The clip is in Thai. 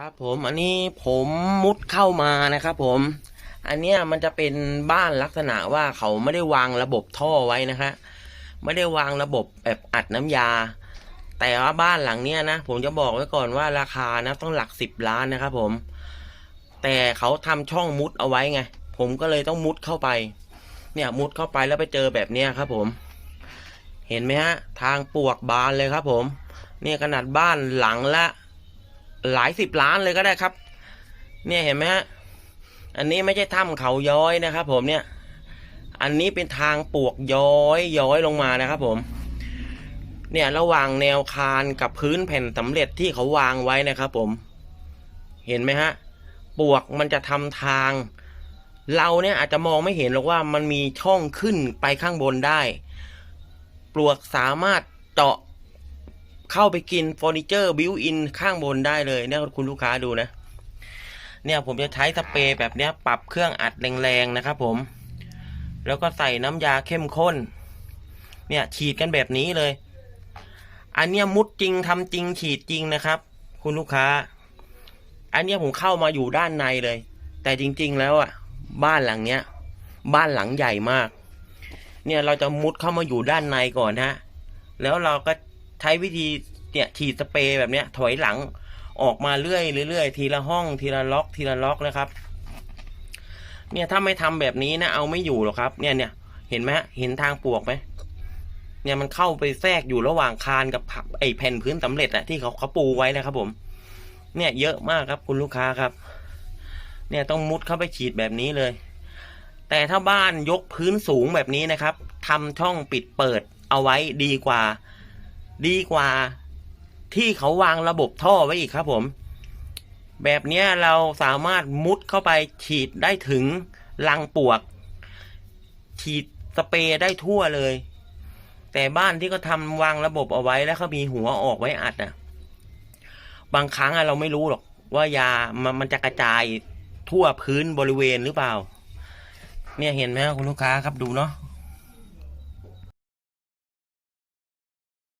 ครับผมอันนี้ผมมุดเข้ามานะครับผม อันเนี้ยมันจะเป็นบ้านลักษณะว่าเขาไม่ได้วางระบบท่อไว้นะฮะไม่ได้วางระบบแบบอัดน้ำยา แต่ว่าบ้านหลังเนี้ยนะผมจะบอกไว้ก่อนว่าราคานะต้องหลักสิบล้านนะครับผม แต่เขาทำช่องมุดเอาไว้ไง ผมก็เลยต้องมุดเข้าไป เนี่ยมุดเข้าไปแล้วไปเจอแบบเนี้ยครับผม เห็นไหมฮะ ทางปวกบานเลยครับผม เนี่ยขนาดบ้านหลังละ หลายสิบล้านเลยก็ได้ครับ เนี่ยเห็นไหมฮะอันนี้ไม่ใช่ถ้ำเขาย้อยนะครับ ผมเนี่ย อันนี้เป็นทางปวกย้อยย้อยลงมานะครับ ผม เนี่ยระหว่างแนวคานกับพื้นแผ่นสำเร็จที่เขาวางไว้นะครับ ผม เห็นไหมฮะปวกมันจะทำทาง เราเนี่ยอาจจะมองไม่เห็นหรอกว่ามันมีช่องขึ้นไปข้างบนได้ ปลวกสามารถเจาะ เข้าไปกินเฟอร์นิเจอร์บิวอินข้างบนได้เลยเนี่ยคุณลูกค้าดูนะ เนี่ยผมจะใช้สเปรย์แบบเนี้ยปรับเครื่องอัดแรงๆนะครับผม แล้วก็ใส่น้ำยาเข้มข้น เนี่ยฉีดกันแบบนี้เลย อันเนี้ยมุดจริงทำจริงฉีดจริงนะครับ คุณลูกค้า อันเนี้ยผมเข้ามาอยู่ด้านในเลย แต่จริงๆแล้วอะ บ้านหลังเนี้ย บ้านหลังใหญ่มาก เนี่ยเราจะมุดเข้ามาอยู่ด้านในก่อนฮะแล้วเราก็ ช้วิธีเนี่ยฉีดสเปรย์แบบเนี้ยถอยหลังออกมาเรื่อยเรื่อยๆทีละห้องทีละล็อก ทีละล็อกนะครับ เนี่ยถ้าไม่ทำแบบนี้นะเอาไม่อยู่หรอกครับ เนี่ยเนี่ยเห็นไหมเห็นทางปวกไหมเนี่ยมันเข้าไปแทรกอยู่ระหว่างคานกับผับไอแผ่นพื้นสำเร็จอะที่เขาเขาปูไว้นะครับ ผม เนี่ยเยอะมากครับคุณลูกค้าครับ เนี่ยต้องมุดเข้าไปฉีดแบบนี้เลย แต่ถ้าบ้านยกพื้นสูงแบบนี้นะครับทำช่องปิดเปิดเอาไว้ดีกว่า ดีกว่าที่เขาวางระบบท่อไว้อีกครับผม แบบนี้เราสามารถมุดเข้าไปฉีดได้ถึงรังปวก ฉีดสเปรย์ได้ทั่วเลย แต่บ้านที่เขาทำวางระบบเอาไว้แล้วเขามีหัวออกไว้อัดนะบางครั้งเราไม่รู้หรอก ว่ายามันมันจะกระจายทั่วพื้นบริเวณหรือเปล่า เนี่ยเห็นไหมครับคุณลูกค้าครับดูเนาะ